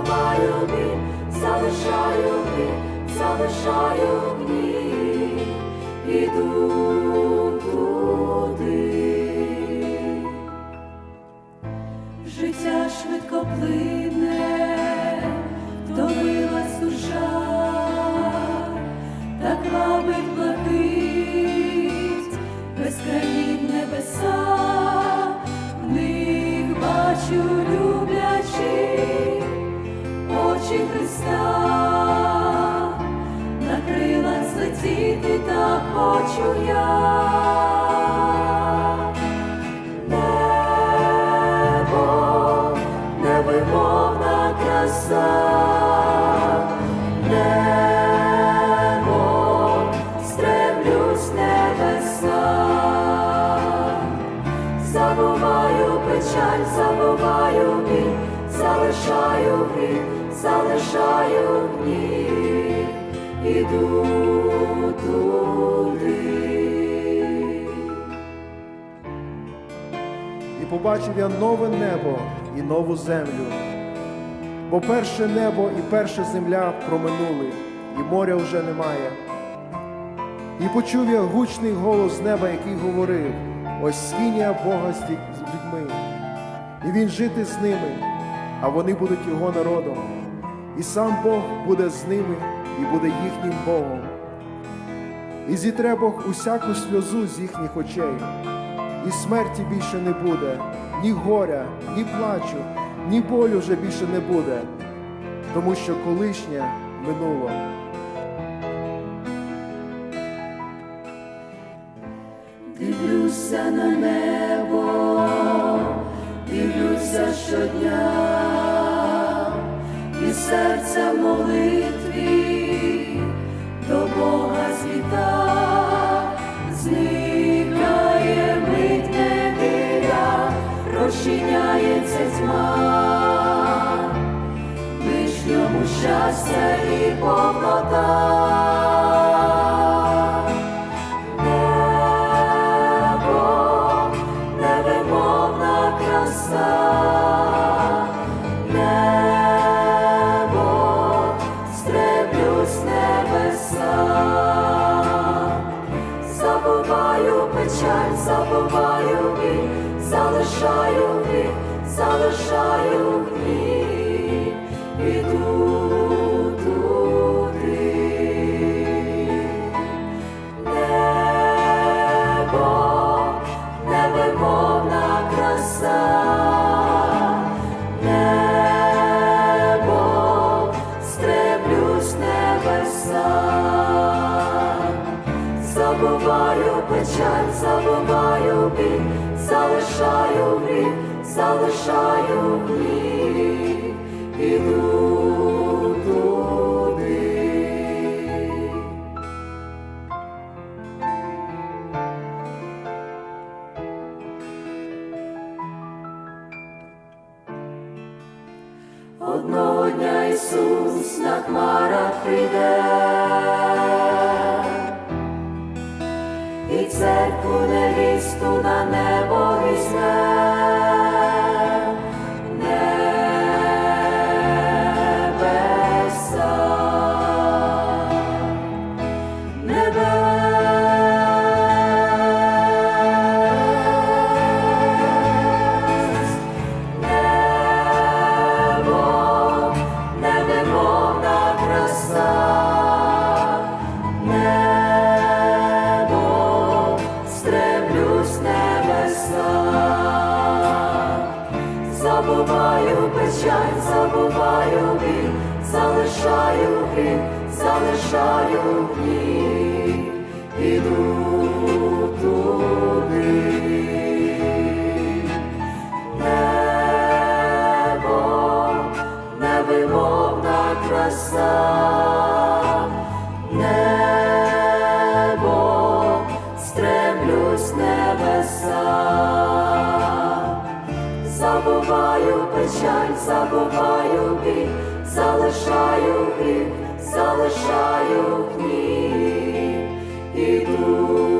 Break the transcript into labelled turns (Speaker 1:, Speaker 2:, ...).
Speaker 1: Ховаю бі, залишаю бі, залишаю бі, іду туди. Життя швидко плине. Христа, на крилах злетіти так хочу я. Небо, невимовна краса, небо, стремлюсь небеса, забуваю печаль, забуваю біль, залишаю гріх, залишаю гнів, іду туди.
Speaker 2: І побачив я нове небо і нову землю. Бо перше небо і перша земля проминули, і моря вже немає. І почув я гучний голос неба, який говорив: ось скинія Бога з людьми, і він жити з ними, а вони будуть його народом. І сам Бог буде з ними і буде їхнім Богом. І зітре Бог усяку сльозу з їхніх очей і смерті більше не буде, ні горя, ні плачу, ні болю вже більше не буде, тому що колишнє минуло.
Speaker 1: Дивлюся на небо, дивлюся щодня, і серце молитві до Бога світа, зникає мить неділя, розчиняється тьма, вишньому щастя і повнота. Забуваю біль, залишаю гріх, залишаю гнів, печаль, забуваю біль, залишаю гріх, залишаю гнів, іду туди. Одного дня Ісус на хмарах прийде, і церкву невісту на небо візьме. Забуваю печаль, забуваю біль, залишаю гріх, залишаю гнів, іду туди. Небо, невимовна краса, забуваю печаль, забуваю біль, залишаю гріх, залишаю гнів, іду.